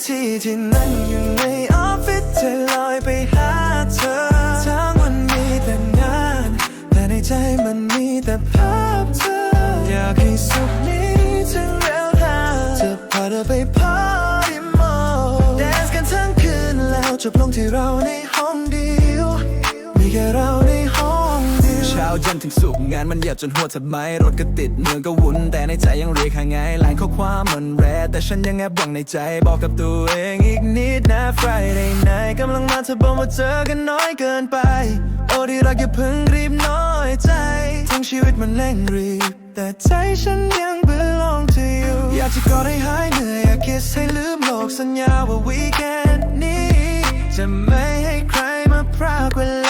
ทีที่นั่งอยู่ในออฟฟิศจะลอยไปหาเธอทั้งวันมีแต่งาน แต่ในใจมันมีแต่ภาพเธอ อยากให้สุขนี้ถึงแล้วทาจะพาเธอไปพาร์ตี้มอลแดนซ์กันทั้งคืนแล้วจบลงที่เราใน ยันถึงสุกงานมันเหยียบจนหัวทำไมรถก็ติดเมืองก็วุ่นแต่ในใจยังเรียกหาไงไลน์ข้อความมันแร่แต่ฉันยังแอบหวังในใจ บอกกับตัวเองอีกนิดนะ Friday night กำลังมาเธอบอกว่าเจอกันน้อยเกินไป โอ้ที่รักอย่าเพิ่งรีบน้อยใจ ทั้งชีวิตมันเร่งรีบ แต่ใจฉันยัง belong to you อยากจะกอดให้หายเหนื่อยอยาก kiss ให้ลืมโลกสัญญาว่า weekend นี้จะไม่ให้ใครมาพรากเวลา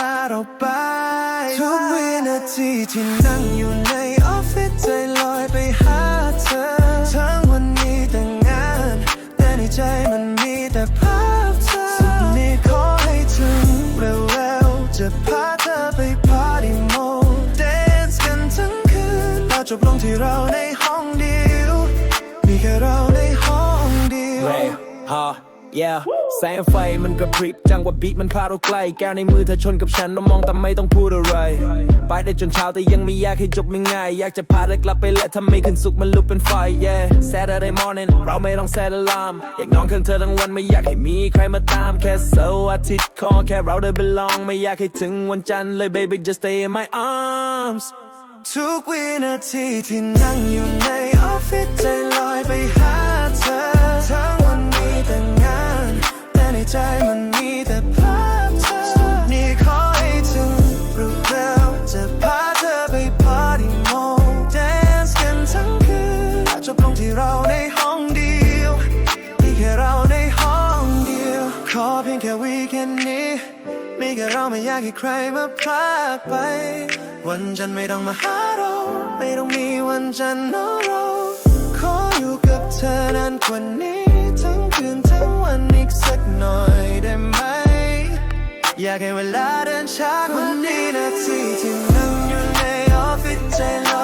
ทีที่นั่งอยู่ในออฟฟิศใจลอยไปหาเธอ ทั้งวันมีแต่งาน แต่ในใจมันมีแต่ภาพเธอ สุดนี้ขอให้ถึงเร็วๆ จะพาเธอไปพาร์ตี้โมเดนซ์กันทั้งคืนแล้วจบลงที่เราในห้องเดียว มีแค่เราในห้องเดียวเร่ฮะ yeah แสงไฟมันกระพริบจังหวะบีทมันพาเราใกล้ แก้วในมือเธอชนกับฉันเรามองแต่ไม่ต้องพูดอะไร ไปได้จนเช้าแต่ยังไม่อยากให้จบไม่ง่าย อยากจะพาเธอกลับไปและทำให้ขึ้นสุขมันลุกเป็นไฟ yeah Saturday morning เราไม่ต้อง set alarm อยากนอนข้างเธอทั้งวันไม่อยากให้มีใครมาตามแค่เสาร์อาทิตย์ขอแค่เราได้ belong ไม่อยากให้ถึงวันจันทร์เลย baby just stay in my arms ทุกวินาทีที่นั่งอยู่ในออฟฟิศใจลอยไปหาเธอ พียงแค่วีแค่นี้ มีแค่เราไม่อยากให้ใครมาพลากไป วันจันทร์ไม่ต้องมาหาเรา ไม่ต้องมีวันจันทร์นอเราขออยู่กับเธอนานกว่านี้ ทั้งคืนทั้งวันอีกสักหน่อยได้ไหม อยากให้เวลาเดินช้ากว่านี้นาทีที่นั่งอยู่ในออฟฟิศใจล